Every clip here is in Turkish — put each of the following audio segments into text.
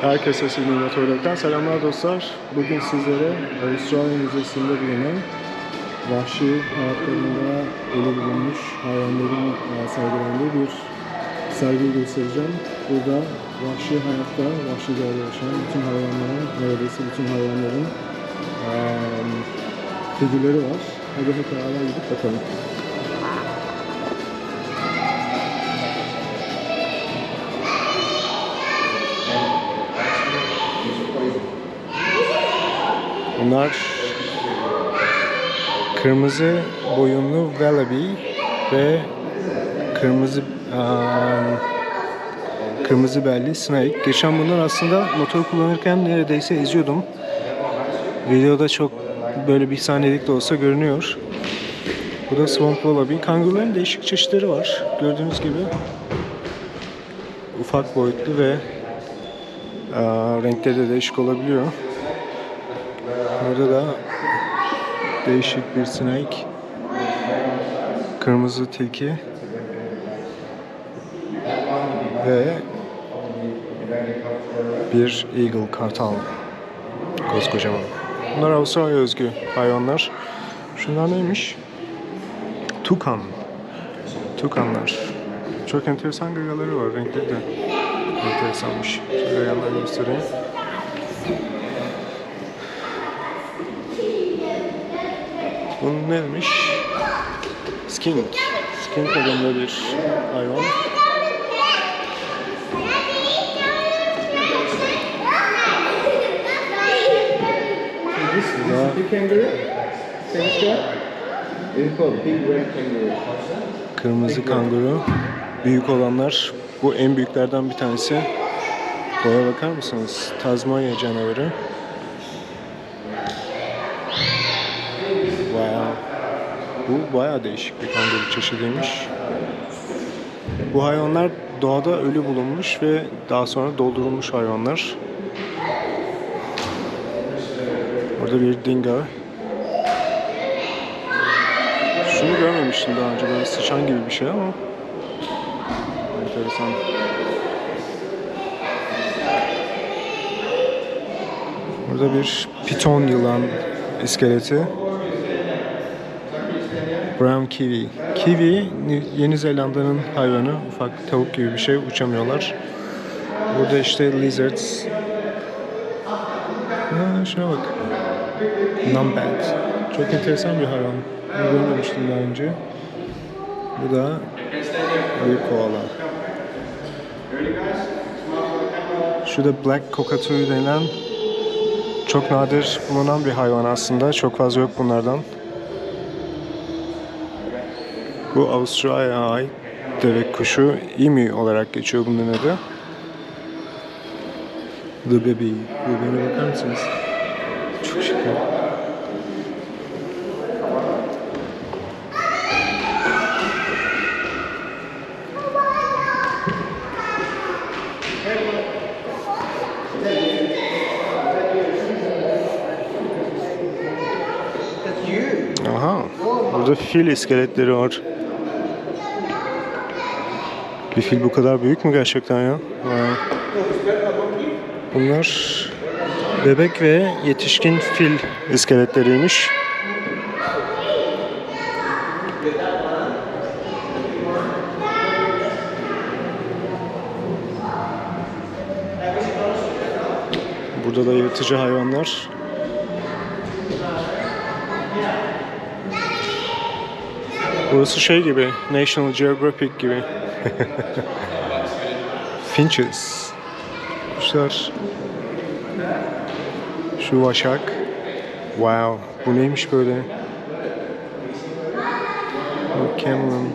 Herkese Simülatörlük'ten selamlar dostlar. Bugün sizlere Avustralya Müzesi'nde bulunan vahşi hayatlarında ölü bulunmuş hayvanların e, sergilendiği bir sergiyi göstereceğim. Burada vahşi hayatta, vahşi doğada yaşayan bütün hayvanların, neredeyse bütün hayvanların e, figürleri var. Hadi hep beraber gidip bakalım. Bunlar kırmızı boyunlu wallaby ve kırmızı eee, kırmızı belli snake. Geçen bunlar aslında motor kullanırken neredeyse eziyordum. Videoda çok böyle bir saniyelik de olsa görünüyor. Bu da swamp wallaby. Kanguruların değişik çeşitleri var. Gördüğünüz gibi ufak boyutlu ve eee, renkleri de değişik olabiliyor. Burada da değişik bir snake. Kırmızı tilki. Ve bir eagle kartal. Koskocaman. Bunlar Avustralya özgü hayvanlar. Şunlar neymiş? Tukan. Tukanlar. Çok enteresan gagaları var. Renkleri de enteresanmış. Şöyle yanlarını göstereyim. Bu neymiş? Skink. Skink adında bir hayvan. Kırmızı kanguru. Büyük olanlar. Bu en büyüklerden bir tanesi. Boya bakar mısınız? Tazmanya canavarı. Bu bayağı değişik bir kanguru çeşidiymiş. Bu hayvanlar doğada ölü bulunmuş ve daha sonra doldurulmuş hayvanlar. Burada bir dingo. Şunu görmemiştim daha önce böyle sıçan gibi bir şey ama enteresan. Burada bir piton yılan iskeleti. Brown kiwi. Kiwi Yeni Zelanda'nın hayvanı. Ufak tavuk gibi bir şey. Uçamıyorlar. Burada işte lizards. Ha, şuna bak. Numbat. Çok enteresan bir hayvan. Bunu görmemiştim daha önce. Bu da bir koala. Şu da black cockatoo denilen çok nadir bulunan bir hayvan aslında. Çok fazla yok bunlardan. Bu Avustralya'ya ait deve kuşu emu olarak geçiyor bunun adı. The Baby. Bebeğine bakar mısınız? Çok şeker. Aha. Burada fil iskeletleri var. Bir fil bu kadar büyük mü gerçekten ya? Bunlar bebek ve yetişkin fil iskeletleriymiş. Burada da yırtıcı hayvanlar. Burası şey gibi, National Geographic gibi. Finches. Kuşlar. Şu vaşak. Wow. Bu neymiş böyle? Bu Cameron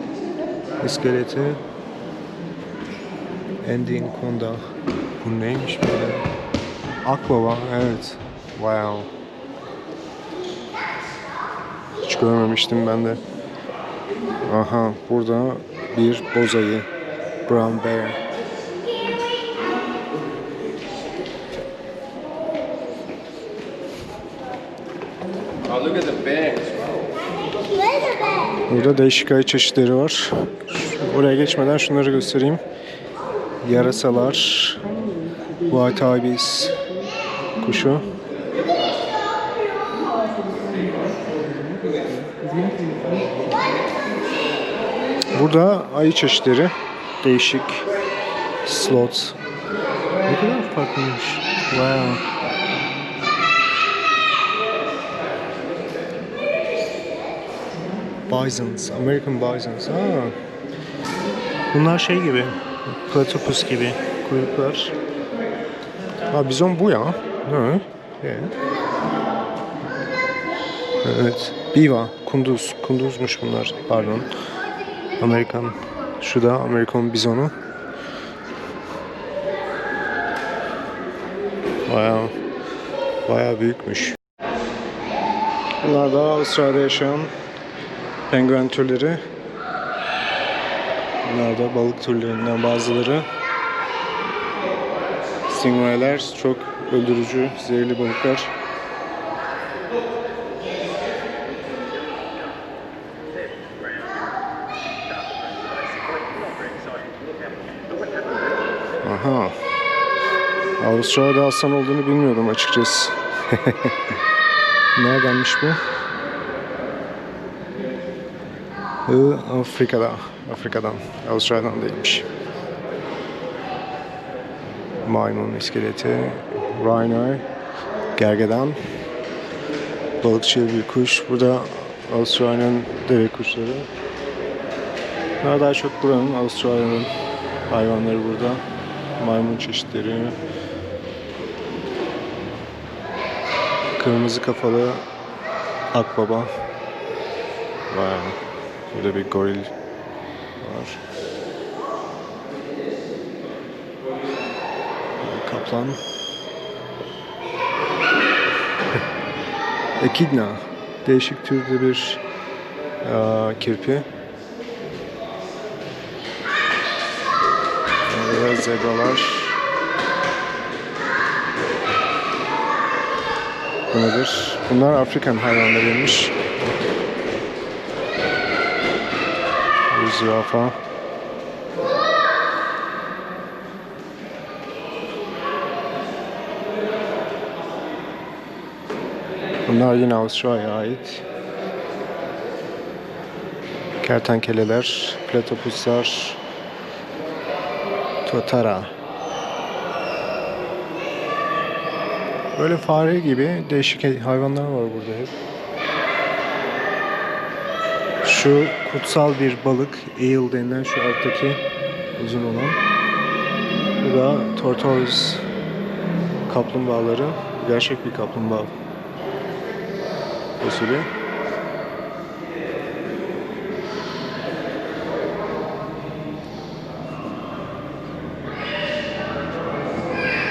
iskeleti. Ending Konda. Bu neymiş böyle? Akbaba. Evet. Wow. Hiç görmemiştim ben de. Aha burada bir bozayı. Brown bear. Oh. Burada değişik ayı çeşitleri var. Oraya geçmeden şunları göstereyim. Yarasalar, White Ibis kuşu. Burada ayı çeşitleri. Değişik. Sloth. Ne kadar farklıymış. Wow. Bisons, American Bisons. Ha. Bunlar şey gibi, platypus gibi kuyruklar. Ha bizon bu ya. Ne? Evet. Evet. Biva, kunduz. Kunduzmuş bunlar. Pardon. Amerikan. Şu da Amerikan bizonu. Bayağı, bayağı büyükmüş. Bunlar da Avustralya'da yaşayan penguen türleri. Bunlar da balık türlerinden bazıları. Stingray'ler çok öldürücü, zehirli balıklar. Aha. Avustralya'da aslan olduğunu bilmiyordum açıkçası. Neredenmiş bu? Hı, Afrika'da. Afrika'dan. Avustralya'dan değilmiş. Maymun iskeleti. Rhino. Gergedan. Balıkçı bir kuş. Burada Avustralya'nın deve kuşları. Bunlar daha çok buranın Avustralya'nın hayvanları burada. Maymun çeşitleri. Kırmızı kafalı akbaba. Vay. Burada bir goril var. Kaplan. Ekidna. Değişik türde bir aa, kirpi. Burada zebralar. Bu nedir? Bunlar Afrikan hayvanlarıymış. Bir zürafa. Bunlar yine Avustralya'ya ait. Kertenkeleler, platopuslar, totara. Böyle fare gibi değişik hayvanlar var burada hep. Şu kutsal bir balık, eel denilen şu alttaki uzun olan. Bu da tortoise kaplumbağaları. Gerçek bir kaplumbağa fosili.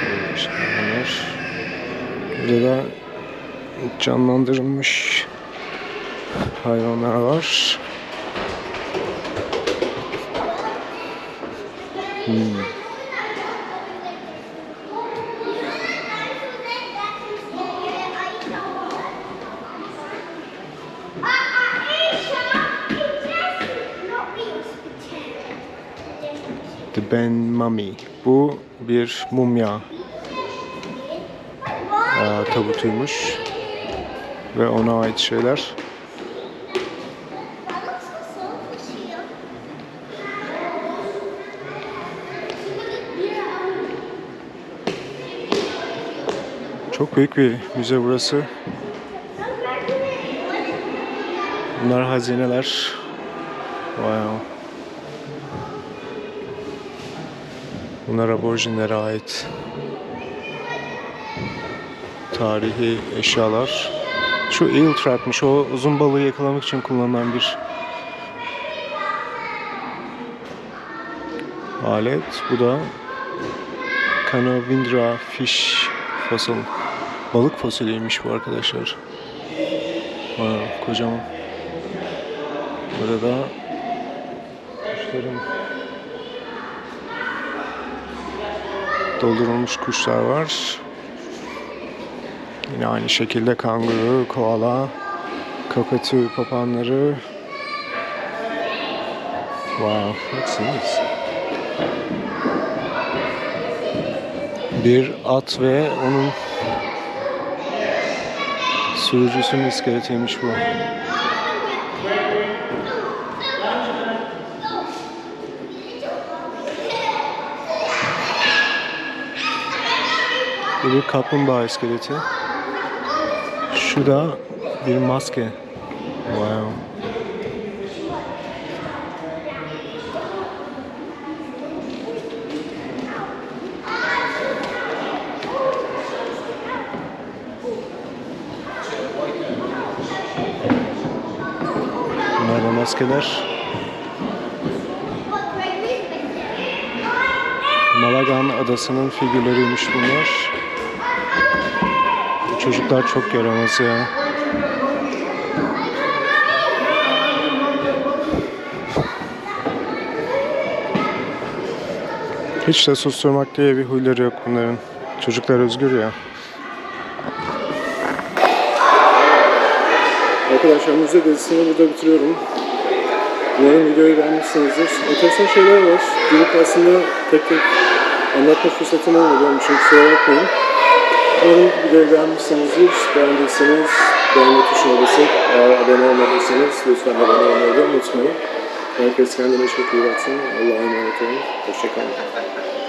Böyle işte bunlar. Burada da canlandırılmış hayvanlar var. Hmm. The Ben Mummy. Bu bir mumya tabutuymuş ve ona ait şeyler. Çok büyük bir müze burası. Bunlar hazineler. Wow. Bunlar aborjinlere ait tarihi eşyalar. Şu eel trap'mış. O uzun balığı yakalamak için kullanılan bir alet. Bu da Canavindra fish fossil. Balık fosiliymiş bu arkadaşlar. Aa, kocaman. Burada da Akvaryum. Doldurulmuş kuşlar var. Yine aynı şekilde kanguru, koala, kakatü papağanları. Wow, that's nice. Bir at ve onun sürücüsünün iskeletiymiş bu. Bu bir kaplumbağa iskeleti. Şu da bir maske. Wow. Bunlar da maskeler. Malagan adasının figürleriymiş bunlar. Çocuklar çok yaramaz ya. Hiç de susturmak diye bir huyları yok bunların. Çocuklar özgür ya. Arkadaşlar müze gezisini burada bitiriyorum. Umarım videoyu beğenmişsinizdir. Enteresan şeyler var. Gidip aslında tek tek anlatma fırsatım olmadı. Onun için bakmayın. Umarım videoyu. Beğendiyseniz beğenme tuşuna basın. Eğer abone olmadıysanız lütfen abone olmayı da unutmayın. Herkes kendine çok iyi baksın. Allah'a emanet olun. Hoşçakalın.